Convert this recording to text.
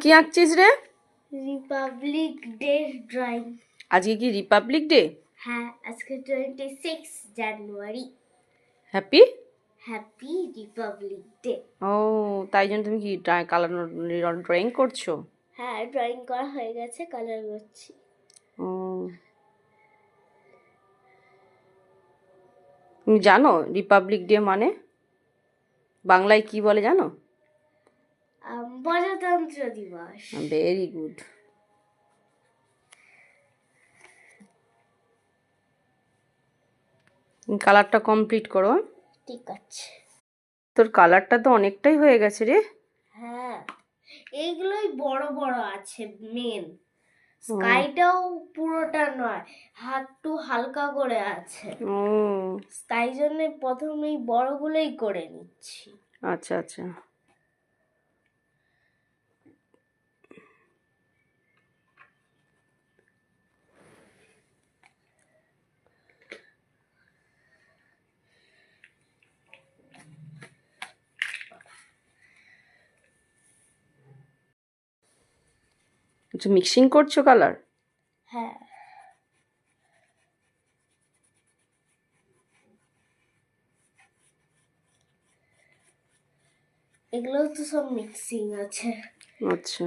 কি আঁকছিস রে? Republic day drawing আজকে কি রিপাবলিক ডে হ্যাঁ আজকে twenty six January happy happy republic day ও তাই জন্য তুমি কি কালার ড্রয়িং করছ? হ্যাঁ ড্রয়িং করা হয়ে গেছে কালার করছি। ও। তুমি জানো রিপাবলিক ডে মানে? বাংলায় কি বলে জানো? আম, গণতন্ত্র দিবস। ভেরি গুড কালারটা কমপ্লিট করো। ঠিক আছে। তোর কালারটা তো অনেকটাই হয়ে গেছে রে। হ্যাঁ এইগুলোই বড় বড় আছে মেন স্কাইটাও পুরোটা নয় হাতটু হালকা করে আছে। তাই জন্য প্রথমেই বড়গুলোই করে নিচ্ছি। আচ্ছা আচ্ছা। আচ্ছা মিক্সিং করছ কালার হ্যাঁ। এগুলো তো সব মিক্সিং আছে। আচ্ছা।